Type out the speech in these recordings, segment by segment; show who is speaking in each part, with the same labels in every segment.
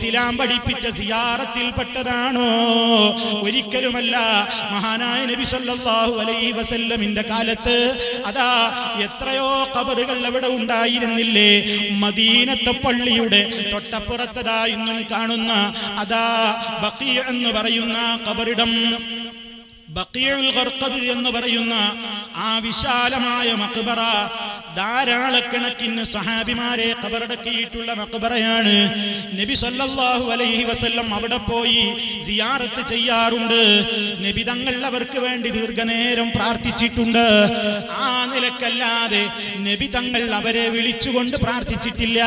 Speaker 1: ഇസ്ലാം പഠിപ്പിച്ച സിയാറത്തിൽപ്പെട്ടതാണോ? ഒരിക്കലുമല്ല. മഹാനായ നബി സല്ലല്ലാഹു അലൈഹി വസല്ലമിന്റെ കാലത്ത് അതാ എത്രയോ കബറുകൾ അവിടെ ഉണ്ടായിരുന്നില്ലേ? മദീനത്തെ പള്ളിയുടെ തൊട്ടപ്പുറത്തതാ ഇന്നും കാണുന്ന അതാ ബഖീ എന്ന് പറയുന്ന കബറിടം ഖർഖദ് എന്ന് പറയുന്ന ആ വിശാലമായ മക്ബറ ധാരാളക്കണക്കിന് സഹാബിമാരെ കബറടക്കിയിട്ടുള്ള മക്ബറയാണ്. നബി സല്ലല്ലാഹു അലൈഹി വസല്ലം അവിടെ പോയി സിയാറത്ത് ചെയ്യാറുണ്ട്. നബി തങ്ങൾ അവർക്ക് വേണ്ടി ദീർഘനേരം പ്രാർത്ഥിച്ചിട്ടുണ്ട്. ആ നിലക്കല്ലാതെ നബി തങ്ങൾ അവരെ വിളിച്ചുകൊണ്ട് പ്രാർത്ഥിച്ചിട്ടില്ല.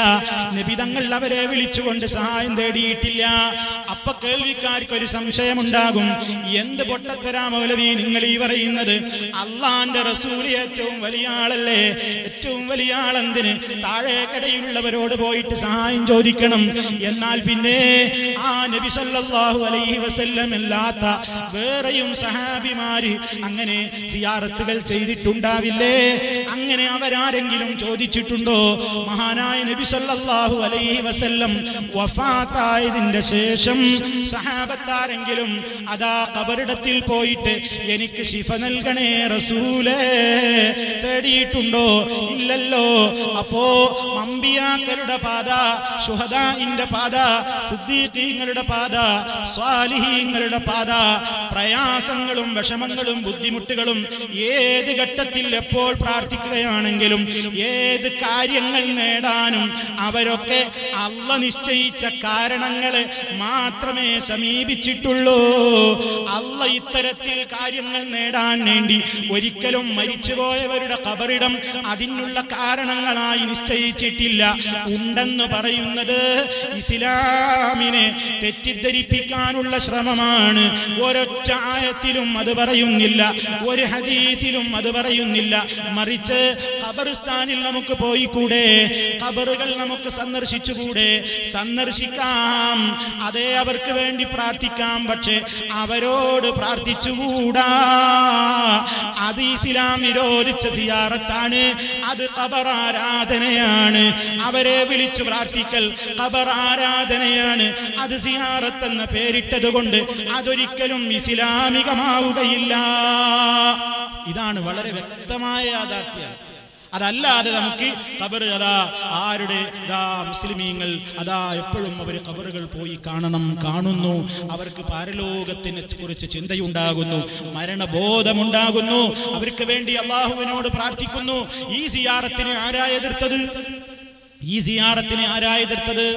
Speaker 1: നബി തങ്ങൾ അവരെ വിളിച്ചുകൊണ്ട് സഹായം തേടിയിട്ടില്ല. അപ്പൊ കേൾവിക്കാർക്ക് ഒരു സംശയമുണ്ടാകും. എന്ത് പൊട്ടത്തരാ മൗലവി നിങ്ങൾ ഈ പറയുന്നത്? അള്ളാന്റെ റസൂൽ ഏറ്റവും വലിയ ആളല്ലേ? ഏറ്റവും വലിയ ആളെന്തിന്? താഴേക്കടയിലുള്ളവരോട് പോയിട്ട് സഹായം ചോദിക്കണം. എന്നാൽ പിന്നെ ആ നബി സല്ലല്ലാഹു അലൈഹി വസല്ലം അല്ലാത്ത വേറെയും സഹാബിമാര് അങ്ങനെ സിയാറത്തുകൾ ചെയ്തിട്ടുണ്ടാവില്ലേ? അങ്ങനെ അവരാരെങ്കിലും ചോദിച്ചിട്ടുണ്ടോ? മഹാനായ നബി സല്ലല്ലാഹു അലൈഹി വസല്ലം വഫാത്തായതിന്റെ ശേഷം സഹാബത്താരെങ്കിലും അതാ കബറിടത്തിൽ പോയിട്ട് എനിക്ക് ശിഫ നൽകണേ റസൂലേ തേടിയിട്ടുണ്ടോ? ഇല്ലല്ലോ. അപ്പോ മമ്പിയാക്കളുടെ പാത ശുഹദാഇന്റെ പാത സിദ്ദീഖീങ്ങളുടെ പാത സ്വാലിഹീങ്ങളുടെ പാത പ്രയാസങ്ങളും വിഷമങ്ങളും ബുദ്ധിമുട്ടുകളും ഏത് ഘട്ടത്തിൽ എപ്പോൾ പ്രാർത്ഥിക്കുകയാണെങ്കിലും ഏത് കാര്യങ്ങൾ നേടാനും അവരൊക്കെ അവ നിശ്ചയിച്ച കാരണങ്ങളെ മാത്രമേ സമീപിച്ചിട്ടുള്ളൂ. അവ ഇത്തരത്തിൽ കാര്യങ്ങൾ നേടാൻ വേണ്ടി ഒരിക്കലും മരിച്ചുപോയവരുടെ കബറിടം അതിനുള്ള കാരണങ്ങളായി നിശ്ചയിച്ചിട്ടില്ല. ഉണ്ടെന്ന് പറയുന്നത് ഇസ്ലാമിനെ തെറ്റിദ്ധരിപ്പിക്കാനുള്ള ശ്രമമാണ്. ഒരൊറ്റ ആയത്തിലും അത് പറയുന്നില്ല. ഒരു ഹദീസിലും അത് പറയുന്നില്ല. മറിച്ച് ഖബർസ്ഥാനിൽ നമുക്ക് പോയി കൂടെ ഖബറുകൾ നമുക്ക് സന്ദർശിച്ചുകൂടെ? സന്ദർശിക്കാം. അതേ അവർക്ക് വേണ്ടി പ്രാർത്ഥിക്കാം. പക്ഷെ അവരോട് പ്രാർത്ഥിച്ചുകൂടാ. അത് ഇസ്ലാം വിരോധിച്ച സിയാറത്താണ്. അത് ഖബർ ആരാധനയാണ്. അവരെ വിളിച്ചു പ്രാർത്ഥിക്കൽ ഖബർ ആരാധനയാണ്. അത് സിയാറത്ത് എന്ന പേരിട്ടത് കൊണ്ട് അതൊരിക്കലും ഇസ്ലാമികമാവുകയില്ല. ഇതാണ് വളരെ വ്യക്തമായ യാഥാർത്ഥ്യം. അതല്ലാതെ നമുക്ക് കബർ അതാ ആരുടെ ഇതാ മുസ്ലിമീങ്ങൾ അതാ എപ്പോഴും അവർ കബറുകൾ പോയി കാണണം കാണുന്നു. അവർക്ക് പാരലോകത്തിനെ കുറിച്ച് ചിന്തയുണ്ടാകുന്നു മരണബോധമുണ്ടാകുന്നു. അവർക്ക് വേണ്ടി അള്ളാഹുവിനോട് പ്രാർത്ഥിക്കുന്നു. ഈ സിയാറത്തിന് ആരാ എതിർത്തത്? ഈ സിയാറത്തിന് ആരാ എതിർത്തത്?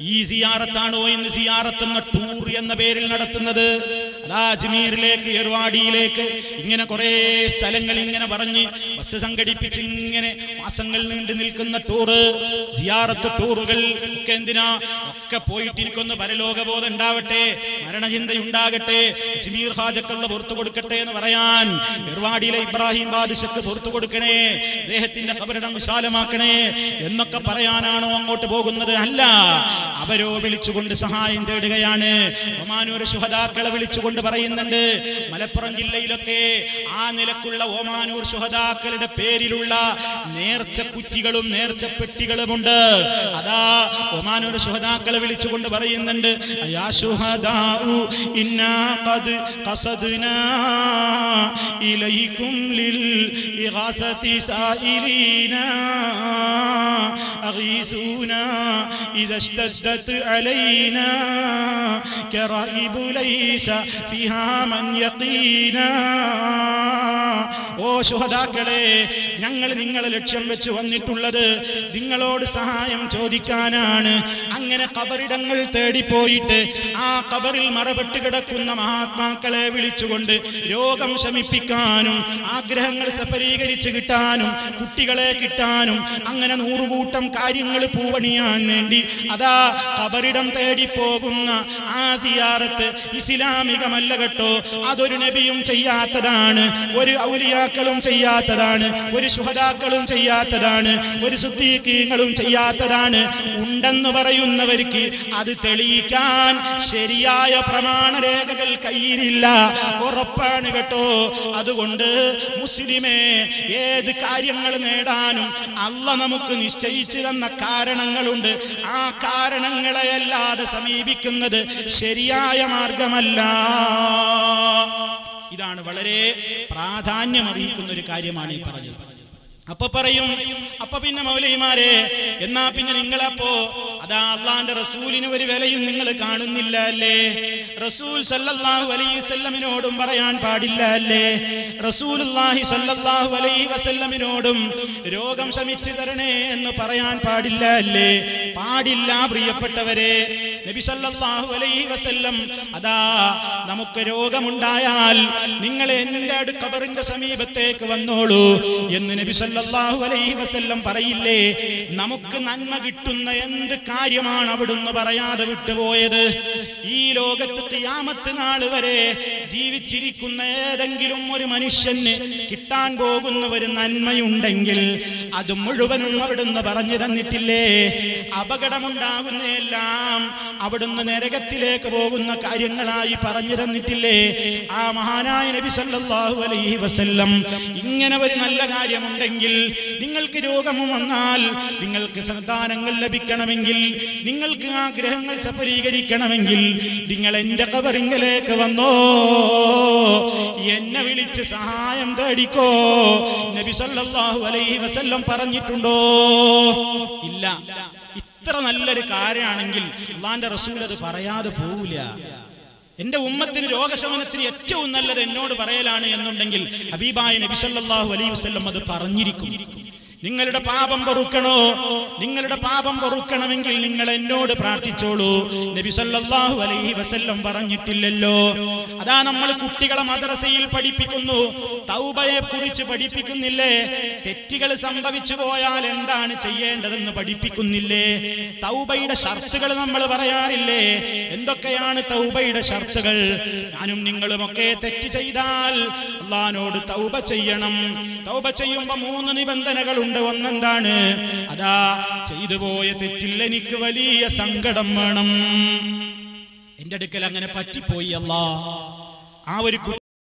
Speaker 1: ഈ സിയാറത്താണോ ഇന്ന് സിയാറത്തുന്ന ടൂർ എന്ന പേരിൽ നടത്തുന്നത്? അതാ അജ്മീറിലേക്ക് ഏർവാടിയിലേക്ക് ഇങ്ങനെ കുറേ സ്ഥലങ്ങൾ ഇങ്ങനെ പറഞ്ഞ് ബസ് സംഘടിപ്പിച്ച് ഇങ്ങനെ മാസങ്ങൾ നീണ്ടു നിൽക്കുന്ന ടൂറ് സിയാറത്ത് ടൂറുകൾ ഒക്കെ എന്തിനാ? ഒക്കെ പോയിട്ട് എനിക്കൊന്ന് പരലോകബോധം ഉണ്ടാവട്ടെ മരണചിന്തയുണ്ടാകട്ടെ അജ്മീർ ഹാജക്കള്ള പുറത്തു കൊടുക്കട്ടെ എന്ന് പറയാൻ ഏർവാടിയിലെ ഇബ്രാഹിം ബാദുഷക്ക് പുറത്തു കൊടുക്കണേ അദ്ദേഹത്തിന്റെ കബരിടം വിശാലമാക്കണേ എന്നൊക്കെ പറയാനാണോ അങ്ങോട്ട് പോകുന്നത്? അല്ല. അവരോ വിളിച്ചുകൊണ്ട് സഹായം തേടുകയാണ്. ഒമാനൂർ ശുഹദാക്കളെ വിളിച്ചുകൊണ്ട് എന്ന് പറയുന്നുണ്ട്. മലപ്പുറം ജില്ലയിലൊക്കെ ആ നിലക്കുള്ള ഓമാനൂർ ശുഹതാക്കളുടെ പേരിലുള്ള നേർച്ച കുറ്റികളും നേർച്ച പെട്ടികളുമുണ്ട് അതാ ഒമാനൂർ ശുഹതാക്കളെ വിളിച്ചുകൊണ്ട് പറയുന്നുണ്ട് അയാ അലൈന ഇന്നാ ഖദ് ഇലൈക്കും ലിൽ അഗീസൂനാ അലൈനാ ഓ ശുഹതാക്കളെ ഞങ്ങൾ നിങ്ങളെ ലക്ഷ്യം വെച്ച് വന്നിട്ടുള്ളത് നിങ്ങളോട് സഹായം ചോദിക്കാനാണ്. അങ്ങനെ കബറിടങ്ങൾ തേടിപ്പോയിട്ട് ആ കബറിൽ മറപെട്ട് കിടക്കുന്ന മഹാത്മാക്കളെ വിളിച്ചുകൊണ്ട് രോഗം ശമിപ്പിക്കാനും ആഗ്രഹങ്ങൾ സഫലീകരിച്ച് കിട്ടാനും കുട്ടികളെ കിട്ടാനും അങ്ങനെ നൂറുകൂട്ടം കാര്യങ്ങൾ പൂവണിയാൻ വേണ്ടി അതാ കബറിടം തേടിപ്പോകുന്ന ആ സിയാറത്ത് ഇസ്ലാമിക മാർഗമല്ല കേട്ടോ. അതൊരു നബിയും ചെയ്യാത്തതാണ് ഒരു ഔലിയാക്കളും ചെയ്യാത്തതാണ് ഒരു ശുഹദാക്കളും ചെയ്യാത്തതാണ് ഒരു സുദ്ദീഖീങ്ങളും ചെയ്യാത്തതാണ്. ഉണ്ടെന്ന് പറയുന്നവർക്ക് അത് തെളിയിക്കാൻ ശരിയായ പ്രമാണരേഖകൾ കയ്യിലില്ല. ഉറപ്പാണ് കേട്ടോ. അതുകൊണ്ട് മുസ്ലിമേ ഏത് കാര്യങ്ങൾ നേടാനും അല്ല നമുക്ക് നിശ്ചയിച്ചു തന്ന കാരണങ്ങളുണ്ട്. ആ കാരണങ്ങളെയല്ലാതെ സമീപിക്കുന്നത് ശരിയായ മാർഗമല്ല. ഇതാണ് വളരെ പ്രാധാന്യം അറിയിക്കുന്ന ഒരു കാര്യമാണ് ഈ പറഞ്ഞത്. അപ്പൊ പറയും അപ്പൊ പിന്നെ മൗലൈമാരെ എന്നാ പിന്നെ നിങ്ങളപ്പോ? അതാ അള്ളാന്റെ റസൂലിന് ഒരു വിലയും നിങ്ങൾ കാണുന്നില്ല അല്ലേ? റസൂൽ സല്ലല്ലാഹു അലൈഹി വസല്ലമിനോടും പറയാൻ പാടില്ല അല്ലേ? റസൂലുള്ളാഹി സല്ലല്ലാഹു അലൈഹി വസല്ലമിനോടും രോഗം ശമിച്ചു തരണേ എന്ന് പറയാൻ പാടില്ല അല്ലേ? പാടില്ല പ്രിയപ്പെട്ടവരെ. നബി സല്ലല്ലാഹു അലൈഹി വസല്ലം അതാ നമുക്ക് രോഗമുണ്ടായാൽ നിങ്ങൾ എന്റെ അടു ഖബറിന്റെ സമീപത്തേക്ക് വന്നോളൂ എന്ന് നബി സല്ലല്ലാഹു അലൈഹി വസല്ലം പറയില്ലേ? നമുക്ക് നന്മ കിട്ടുന്ന എന്ത് കാര്യമാണ് അവിടുന്ന് പറയാതെ വിട്ടുപോയത്? ഈ ലോകത്ത് തിയാമത്ത് നാൾ വരെ ജീവിച്ചിരിക്കുന്ന ഏതെങ്കിലും ഒരു മനുഷ്യന് കിട്ടാൻ പോകുന്ന ഒരു നന്മയുണ്ടെങ്കിൽ അത് മുഴുവനും അവിടുന്ന് പറഞ്ഞു തന്നിട്ടില്ലേ അപകടമുണ്ടാകുന്നതെല്ലാം അവിടുന്ന് നരകത്തിലേക്ക് പോകുന്ന കാര്യങ്ങളായി പറഞ്ഞു തന്നിട്ടില്ലേ ആ മഹാനായ നബി സല്ലല്ലാഹു അലൈഹി വസല്ലം ഇങ്ങനെ ഒരു നല്ല കാര്യമുണ്ടെങ്കിൽ നിങ്ങൾക്ക് രോഗം വന്നാൽ നിങ്ങൾക്ക് സന്താനങ്ങൾ ലഭിക്കണമെങ്കിൽ നിങ്ങൾക്ക് ആഗ്രഹങ്ങൾ സഫലീകരിക്കണമെങ്കിൽ നിങ്ങൾ എന്റെ കബറിങ്കലേക്ക് വന്നോ? എന്നെ വിളിച്ച് സഹായം തേടിക്കോ? നബി സല്ലല്ലാഹു അലൈഹി വസല്ലം പറഞ്ഞിട്ടുണ്ടോ? ഇല്ല. ഇത്ര നല്ലൊരു കാര്യമാണെങ്കിൽ അള്ളാന്റെ റസൂൽ അത് പറയാതെ പോവില്ല. എന്റെ ഉമ്മത്തിന് രോഗശമനത്തിന് ഏറ്റവും നല്ലത് എന്നോട് പറയലാണ് എന്നുണ്ടെങ്കിൽ ഹബീബായ നബി സല്ലല്ലാഹു അലൈഹി അത് പറഞ്ഞിരിക്കും. നിങ്ങളുടെ പാപം പൊറുക്കണോ നിങ്ങളുടെ പാപം പൊറുക്കണമെങ്കിൽ നിങ്ങൾ എന്നോട് പ്രാർത്ഥിച്ചോളൂ. നബി സല്ലല്ലാഹു അലൈഹി വസല്ലം പറഞ്ഞിട്ടില്ലല്ലോ. അതാ നമ്മൾ കുട്ടികളെ മദ്രസയിൽ പഠിപ്പിക്കുന്നു. തൗബയെ കുറിച്ച് പഠിപ്പിക്കുന്നില്ലേ? തെറ്റുകൾ സംഭവിച്ചു പോയാൽ എന്താണ് ചെയ്യേണ്ടതെന്ന് പഠിപ്പിക്കുന്നില്ലേ? തൗബയുടെ ഷർത്തുകൾ നമ്മൾ പറയാറില്ലേ? എന്തൊക്കെയാണ് തൗബയുടെ ഷർത്തുകൾ? ഞാനും നിങ്ങളുമൊക്കെ തെറ്റ് ചെയ്താൽ അള്ളഹാനോട് തൗബ ചെയ്യണം. തൗബ ചെയ്യുമ്പോ മൂന്ന് നിബന്ധനകളുണ്ട്. ഒന്നെന്താണ്? അതാ ചെയ്തു പോയ തെറ്റിൽ എനിക്ക് വലിയ സങ്കടം വേണം. എന്റെ അടുക്കൽ അങ്ങനെ പറ്റിപ്പോയി അല്ലാ ആ ഒരു